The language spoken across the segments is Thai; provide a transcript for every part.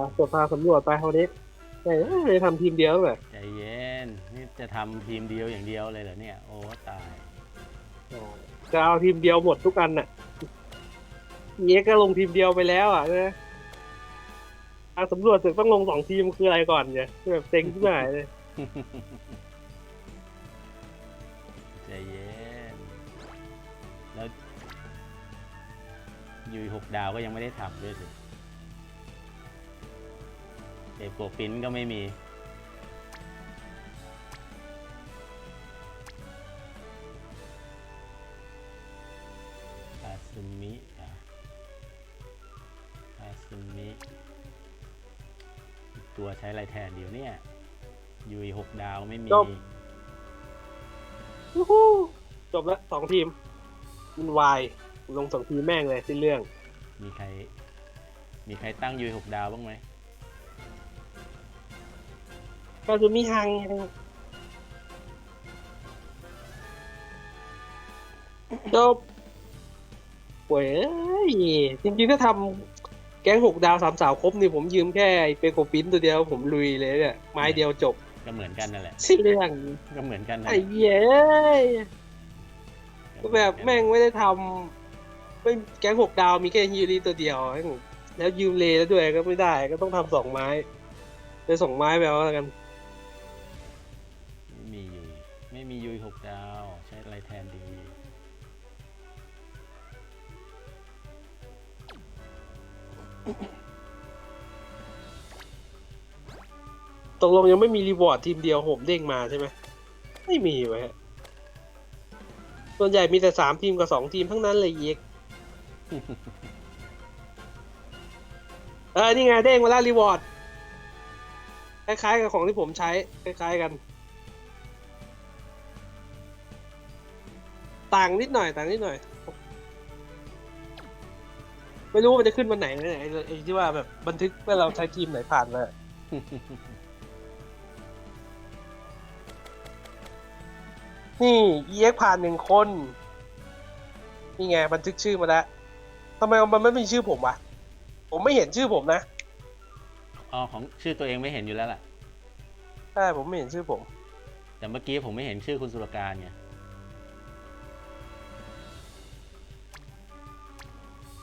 อะจบพาสำรวจไปวันนี้เอ้ยไม่ได้ทำทีมเดียวแบบใจเย็นนี่จะทำทีมเดียวอย่างเดียวเลยเหรอเนี่ย โอ้ตายจะเอาทีมเดียวหมดทุกอันน่ะเนี้ยก็ลงทีมเดียวไปแล้วอะนะทางสำรวจถึงต้องลงสองทีมคืออะไรก่อนเนี่ยคือแบบเต็งขึ้นมาเลยใจเย็นแล้วยูหกดาวก็ยังไม่ได้ทำด้วยสิเอ โกฟินก็ไม่มีคาซึมิอะคาซึมิอีกตัวใช้อะไรแทนเดี๋ยวเนี่ยยูหกดาวไม่มีวู้ฮู้จบแล้วสองทีมมันวายลงสองทีมแม่งเลยสิ้นเรื่อง มีใคร มีใครตั้งยูหกดาวบ้างไหม ก็คือมีฮังจบโว้ยเอ้ยจริงๆถ้าทำแก๊งหกดาวสามสาวครบนี่ผมยืมแค่ไอ้เปโกปินตัวเดียวผมลุยเลยเนี่ยไม้เดียวจบก็เหมือนกันนั่นแหละสิ้นเรื่องก็เหมือนกันนั่นไอ้แหละเย้ยก็แบบแม่งไม่ได้ทำไม่แก๊งหกดาวมีแค่ฮิริตัวเดียวแม่งแล้วยืมเลแล้วด้วยก็ไม่ได้ก็ต้องทำสองไม้เลยสองไม้ไปเอาแล้วกัน ม่มียูหกดาว ใช้อะไรแทนดีตกลงยังไม่มีรีวอร์ดทีมเดียวผมเด้งมาใช่ไหมไม่มีไว้ยฮะส่วนใหญ่มีแต่สามทีมกับสองทีมทั้งนั้นเลยเยกเออนี่ไงเด้งมาแล้วรีวอร์ดคล้ายๆกับของที่ผมใช้คล้ายๆกัน ต่างนิดหน่อยต่างนิดหน่อย ไม่รู้ว่ามันจะขึ้นวันไหนนะไอ้ไอ้ที่ว่าแบบบันทึกว่าเราใช้ทีมไหนผ่านมานี่ EX ผ่านหนึ่งคน นี่ไงบันทึกชื่อมาแล้วทำไมมันไม่มีชื่อผมวะ ผมไม่เห็นชื่อผมนะ อ๋อของชื่อตัวเองไม่เห็นอยู่แล้วล่ะ ใช่ผมไม่เห็นชื่อผม แต่เมื่อกี้ผมไม่เห็นชื่อคุณสุรการไง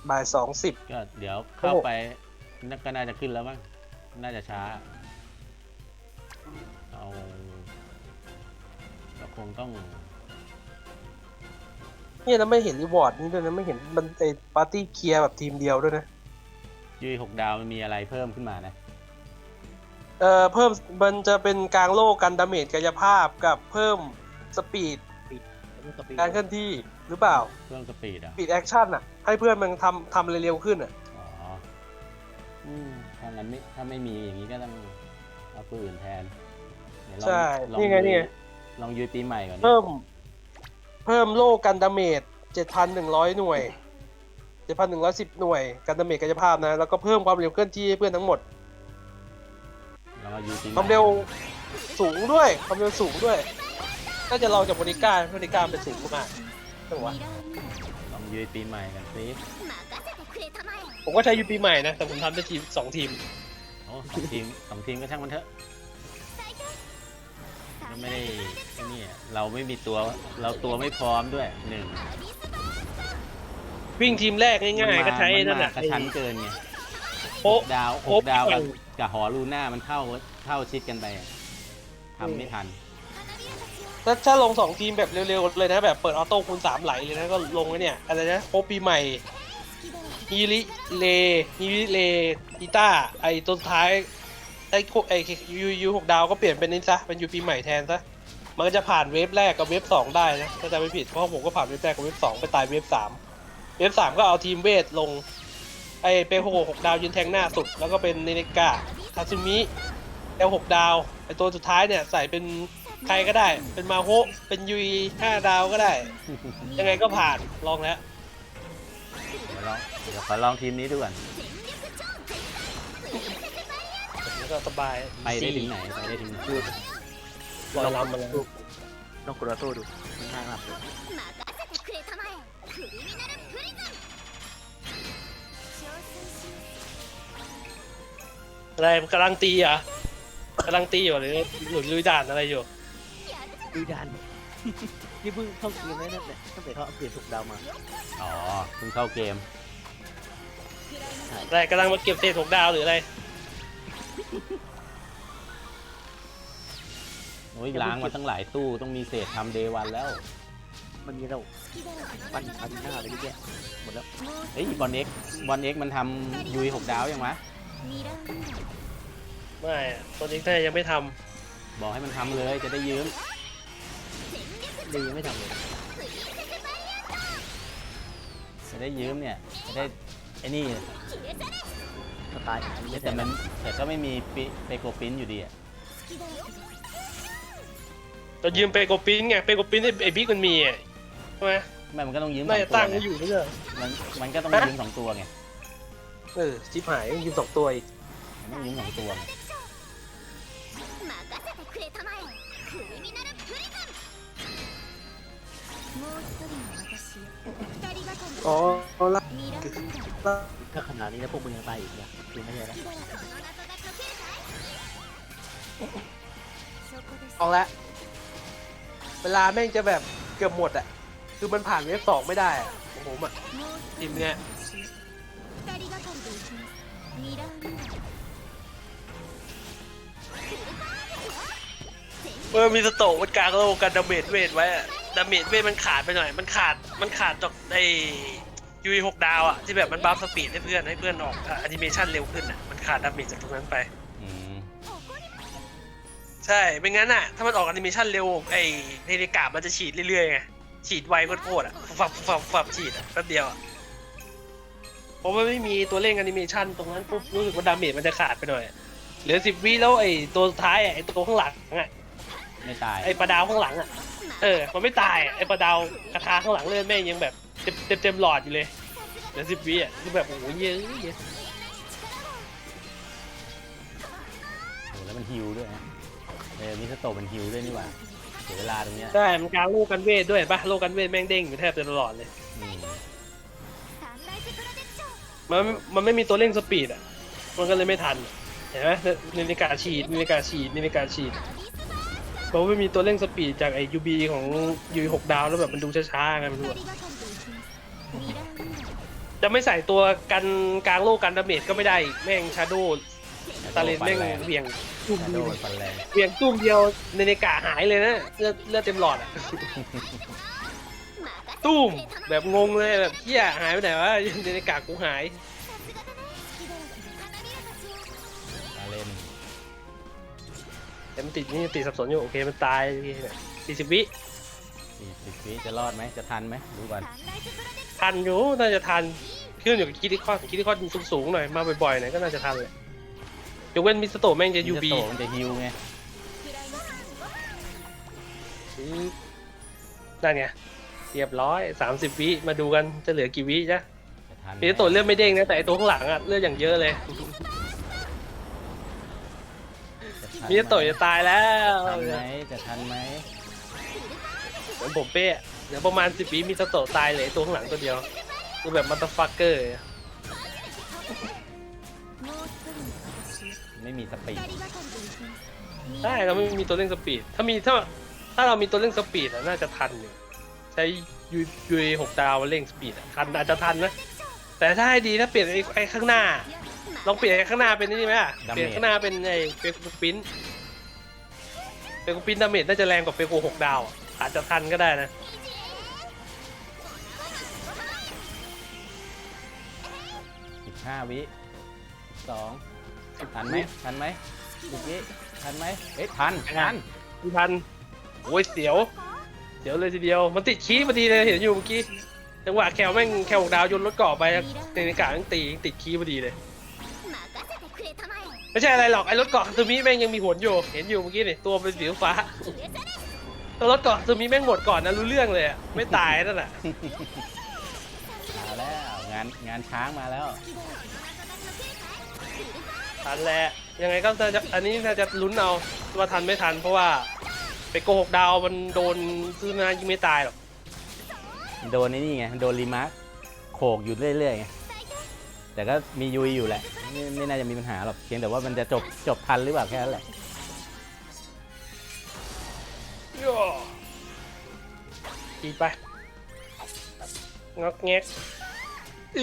บ่ายสองสิบก็เดี๋ยวเข้าไปน่าก็น่าจะขึ้นแล้วมั้งน่าจะช้า เอาเราคงต้องนี่แล้วไม่เห็นรีวอร์ดนี่ด้วยนะไม่เห็นมันไอปาร์ตี้เคลียร์แบบทีมเดียวด้วยนะยูหกดาวมันมีอะไรเพิ่มขึ้นมานะเอ่อเพิ่มมันจะเป็นกลางโลกกันดาเมจกายภาพกับเพิ่มสปีดการเคลื่อนที่หรือเปล่าเครื่องสปีดอะสปีดแอคชั่นอะ ให้เพื่อนมันทำทำอะไรเร็วขึ้นอะ อ๋ออืมถ้างั้นไม่ถ้าไม่มีอย่างนี้ก็ต้องเอาปืนอื่นแทนเดี๋ยวลองใช่ลองนี่ไงยุยนี่ไง ลองยุยปีใหม่ก่อนดิเพิ่ม เพิ่มโล่กันดาเมจ7,100 หน่วย 7,110 หน่วย กันดาเมจกายภาพนะ แล้วก็เพิ่มความเร็วเคลื่อนที่ให้เพื่อนทั้งหมด ลองเอายุยปีใหม่ความเร็วสูงด้วย ความเร็วสูงด้วย น่าจะลองจากบริการบริการเป็นสูงมากจังหวะ ลองยุยปีใหม่กันสิผมก็ใช้ยูปีใหม่นะ แต่ผมทำได้ทีมสองทีมโอ้สองทีมสองทีมก็ช่างมันเถอะก็ไม่ได้ไอ้นี่เราไม่มีตัวเราตัวไม่พร้อมด้วยหนึ่งวิ่งทีมแรกง่ายๆก็ใช้มันั่นมาแหละกระชั้นเกินไงโป๊ะดาวหโป๊ะกดาวกับไปก่อนกับหอลูน่ามันเข้าเข้าชิดกันไปอะทำไม่ทัน ถ้าถ้าลงสองทีมแบบเร็วๆเลยนะแบบเปิดออโต้คูณสามไหลเลยนะก็ลงไอ้เนี่ยอะไรนะโปรปีใหม่ฮีริเลฮีริเลอีต้าไอตัวสุดท้ายไอโคไอยูยูหกดาวก็เปลี่ยนเป็นนี่ซะเป็นยูปีใหม่แทนซะมันก็จะผ่านเวฟแรกกับเวฟสองได้นะถ้าจำไม่ผิดเพราะผมก็ผ่านเวฟแรกกับเวฟสองไปตายเวฟสามเวฟสามก็เอาทีมเวทลงไอเปโฮหกดาวยืนแทงหน้าสุด แล้วก็เป็นเนเนกะคาซึมิเอลหกดาวไอตัวสุดท้ายเนี่ยใส่เป็น ใครก็ได้ เป็นมาโฮะเป็นยุยห้าดาวก็ได้ ยังไงก็ผ่านลองแล้ว เดี๋ยวลองเดี๋ยวขอลองทีมนี้ดูก่อนแล้วก็สบายไปได้ถึงไหนไปได้ถึงไหนลอยลำมาแล้วลองกดออโต้ดูมันง่ายมากเลยออะไรกำลังตีเหรอะกำลังตีอยู่หรือหรือลุยด่านอะไรอยู่ ดูดัน นี่เพิ่งเข้าเกมได้ตั้งแต่ตั้งแต่เขาอัปเดตถูกดาวมาอ๋อเพิ่งเข้าเกม อะไรกำลังมาเก็บเศษหกดาวหรืออะไรโอ้ยล้างมาตั้งหลายตู้ต้องมีเศษทำเดวันแล้ว มันมีเราปั้นอารีนาอะไรเยอะแยะหมดแล้วเฮ้ยบอลเอ็กบอลเอ็กมันทำยุยหกดาวยังวะไม่อะตัวนี้น่าจะยังไม่ทบอกให้มันทำเลยจะได้ยืม ดียังไม่ทำเลยจะได้ยืมเนี่ยจะได้ไอ้นี่สไตล์อันนี้แต่มันแต่ก็ไม่มีปิเปโกปิ้นอยู่ดีอะำจะยืมเปโกปินไงเปโกปินไอ้ไอ้บิ๊กมันมีอะใช่ไหมไม่มันก็ต้องยืมสน่าองจะตัวตั้งไงไว้อยู่ไม่ใช่เหรอมันมันก็ต้องฮะยืมสองตัวไงเออชิบหายยืมสองตัวอีกมันต้องยืมสองตัวไง อ๋อล่าล่าถ้าขนาดนี้แล้วพวกมึงยังตายอีกเนี่ยดูไม่ใช่แล้วลองแล้วเวลาแม่งจะแบบเกือบหมดอะ คือมันผ่านเวฟสองไม่ได้โอ้โหอะทีมเนี้ยเออมีสโตกมันกลางโลกกันดาเมจเวทไว้อะ ดาเมจเวทมันขาดไปหน่อย มันขาดมันขาดจากไอ้ยูหกดาวอะที่แบบมันบัฟสปีดให้เพื่อนให้เพื่อนออกแอนิเมชันเร็วขึ้นอะมันขาดดาเมจจากตรงนั้นไป อืมใช่ไม่งั้นอะถ้ามันออกแอนิเมชันเร็วไอ้เทเลกามันจะฉีดเรื่อยๆไงฉีดไวโคตรๆอะฟับฟับฟับฉีดอะแป๊บเดียวอะเพราะว่าไม่มีตัวเร่งแอนิเมชันตรงนั้นปุ๊บรู้สึกว่าดาเมจมันจะขาดไปหน่อยเหลือสิบวิแล้วไอ้ตัวสุดท้ายอะไอ้ตัวข้างหลังอะ ไม่ตายไอปลาดาวข้างหลังอะเออ มันไม่ตายไอปลาดาวกระทาข้างหลังเลือแม่งยังแบบเต็มเต็มเต็มหลอดอยู่เลยเดี๋ยวสิบวิอะคือแบบโอ้โหเยอะเยอะแล้วมันฮิวด้วยนะเออมิสโตะมันฮิวด้วยนี่หว่าเสียเวลาตรงเนี้ยใช่มันการโลกกันเวทด้วยป่ะโลกกันเวทแม่งเด้งอยู่แทบจะตลอดเลยมมันมันไม่มีตัวเร่งสปีดอะ มันก็เลยไม่ทัน เห็นไหมนาฬิกาฉีดนาฬิกาฉีดนาฬิกาฉีด เพราะไม่มีตัวเร่งสปีดจากไอยูบีของยูหกดาวแล้วแบบมันดูช้าๆกันไม่รู้อะจะไม่ใส่ตัวกันกลางโลกกันดาเมจก็ไม่ได้แม่งชาโดตาเลนแม่งเหวี่ยงตุ้มโดนฟัเหวี่ยงตุ้มเดียวในในกะหายเลยนะเลือดเลือดเต็มหลอดอะตุ้มแบบงงเลยแบบเฮียหายไปไหนวะในในกะกูหาย แต่มันติดนี่ติดสับสนอยู่โอเคมันตายสี่สิบวิสี่สิบวิจะรอดไหมจะทันไหมดูก่อนทันอยู่น่าจะทันขึ้นอยู่กับคิดที่ข้อคิดที่ข้อสูงๆหน่อยมาบ่อยๆหน่อยก็น่าจะทันเลยยกเว้นมิสโตะแม่งจะยูมิสบีโตะมันจะฮิวไงนั่นไงเรียบร้อยสามสิบวิมาดูกันจะเหลือกี่วิจ้ะจะทันไหมิสโตะเลือดไม่เด้งนะแต่ไอตัวข้างหลังอะเลือดอย่างเยอะเลย มียาโตะจะตายแล้วทันไหมจะทันไหมเดี๋ยวผมเป้เดี๋ยวประมาณสิบวิมียาโตะตายเลยตัวข้างหลังตัวเดียวตัวแบบมัตฟักเกอร์ไม่มีสปีดใช่เราไม่มีตัวเล่นสปีดถ้ามีถ้าถ้าเรามีตัวเล่นสปีดน่าจะทันอยู่ใช้ยูยูหกดาวเร่งสปีดทันอาจจะทันนะแต่ถ้าให้ดีถ้าเปลี่ยนไอ้ข้างหน้า ลองเปลี่ยนข้างหน้าเป็นนี่ไหมอะเปลี่ยนข้างหน้าเป็นไอ้เฟกปิ้นเฟกปิ้นดาเมจน่าจะแรงกว่าเฟกหกดาวอาจจะทันก็ได้นะ สิบห้าวิสองทันไหมทันไหมสิกวิทันไหมเอ๊ะทันทันดูทันโอ้ยเสียว เสียวเลยทีเดียว มันติดคีย์พอดีเลยเห็นอยู่เมื่อกี้ จังหวะแคลแม่งแคลหกดาวยนรถเกาะไปในอากาศตีติดคีย์พอดีเลย ไม่ใช่อะไรหรอกไอ้รถเกาะซูมิแม่งยังมีผลอยู่ เห็นอยู่เมื่อกี้นี่ตัวเป็นสีฟ้าตัวรถเกาะซูมิแม่งหมดก่อนนะรู้เรื่องเลยอะไม่ตายนั่นแหละมาแล้วงานงานช้างมาแล้วทันแหละยังไงก็น่าจะอันนี้น่าจะลุ้นเอาว่าทันไม่ทัน เพราะว่าไปโกหกดาวมันโดนซื้อนายิงไม่ตายหรอกโดนไอ้นี่ไงโดนรีมาร์คโขกอยู่เรื่อยๆไง แต่ก็มียุยอยู่แหละไม่ไม่น่าจะมีปัญหาหรอกเพียงแต่ว่ามันจะจบจบทันหรือเปล่าแค่นั้นแหละตีไปงอกเงี้อ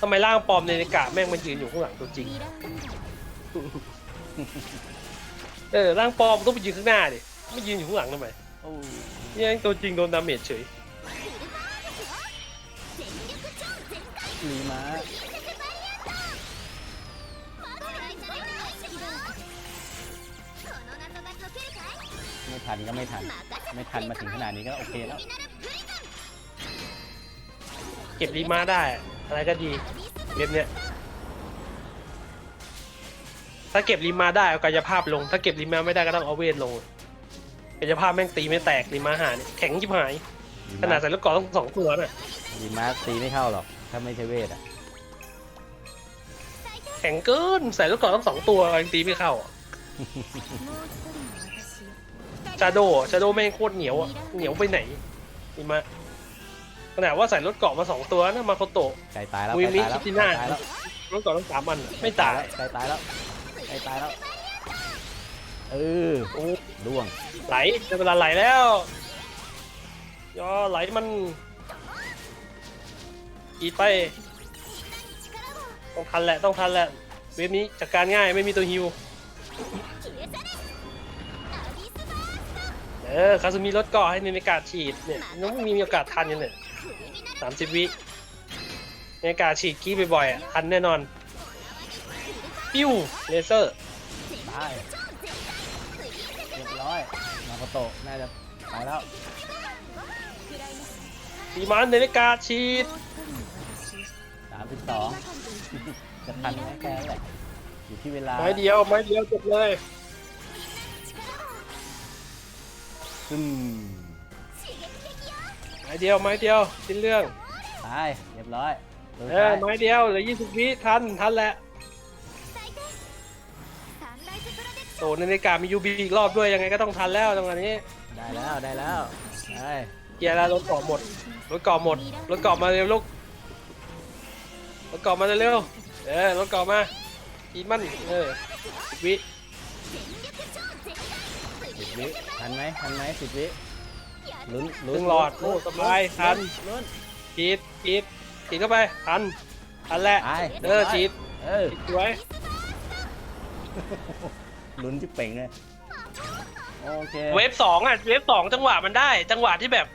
ทำไมร่างปลอมในกาแม่งมันยืนอยู่ข้างหลังตัวจริง เออร่างปลอมต้องไปยืนข้างหน้าดิไม่ยืนอยู่ข้างหลังทำไมนี่ตัวจริงโดนดาเมจเฉย ลีม้าไม่ทันก็ไม่ทัน ไม่ทันมาถึงขนาดนี้ก็โอเคแล้ว เก็บรีมาได้ อะอะไรก็ดีเกมเนี้ยถ้าเก็บรีมาได้เอากายภาพลง ถ้าเก็บรีมาไม่ได้ก็ต้องเอาเวทลงกายภาพแม่งตีไม่แตกรีมาหาเนี่ยแข็งชิบหาย ขนาดใส่ลูกกรอกต้องสองตัวน่ะลีม้าตีไม่เข้าหรอก ถ้าไม่ใช่เวทอะแข็งเกินใส่ลูกกรอกทั้งสองตัวยังตีไม่เข้าชาโดชาโดแม่งโคตรเหนียวอะเหนียวไปไหนนี่มาขนาดว่าใส่รถเกาะมาสองตัวนะมาโคโตะ ไก่ตายแล้วไก่ตายแล้วไก่ตายแล้วรถเกาะตั้งสามอันไม่ตายไก่ตายแล้วไก่ตายแล้วเออโอ้ร่วงไหลจะเวลาไหลแล้วยอไหลมัน อีไป ต้องทันแหละต้องทันแหละ เวฟนี้จัดการง่ายไม่มีตัวฮิว เออคาซูมีรถเกาะให้ในอากาศฉีดเนี่ยน้องมีโอกาสทันกันเนี่ยสามสิบวิในอากาศฉีดกี้บ่อยๆอะทันแน่นอน ปิ้วเลเซอร์ตายเรียบร้อยมาโคโตะน่าจะไปแล้วดีมันในอากาศฉีด สามสิบสองจะทันไหมแค่แหละอยู่ที่เวลาไม่เดียวไม่เดียวจบเลยซึมไม่เดียวไม่เดียวสิ้นเรื่องใช่เรียบร้อยเออไม่เดียวเหลือยี่สิบวิทันทันแหละโตนาฬิกามียูบีอีกรอบด้วยยังไงก็ต้องทันแล้วตรงนี้ได้แล้วได้แล้วได้เกียร์แล้วรถเกาะหมดรถเกาะหมดรถเกาะมาเร็วลูก รถเกาะมาเร็วๆเออรถเกาะมาอีมันเออสิบวิสิบวิทันไหมทันไหมสิบวิลุ้นหลุ้นนึ่งหลอดโอ้สบายทันลุ้นฉีดฉีดฉีดเข้าไปทันทันแหละตายเออฉีดเออฉีดสวยลุ้นที่เป่งเลยโอเคเวฟสองอะเวฟสองจังหวะมันได้ จังหวะที่แบบ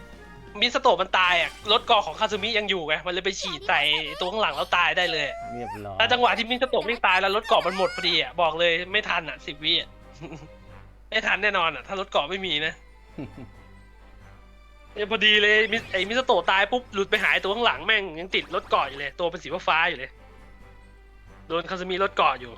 มิสโตะมันตายอะรถเกาะของคาซึมิยังอยู่ไงมันเลยไปฉีดใส่ตัวข้างหลังแล้วตายได้เลยเรียบร้อยถ้าจังหวะที่มิสโตะไม่ตายแล้วรถเกาะมันหมดพอดีอะบอกเลยไม่ทันอะสิบวิอะไม่ทันแน่นอนอะ ถ้ารถเกาะไม่มีนะเนี่ยพอดีเลยมิไอ้มิสโตะตายปุ๊บหลุดไปหายตัวข้างหลังแม่งยังติดรถเกาะอยู่เลย ตัวเป็นสีฟ้าๆอยู่เลยโดนคาซึมิรถเกาะอยู่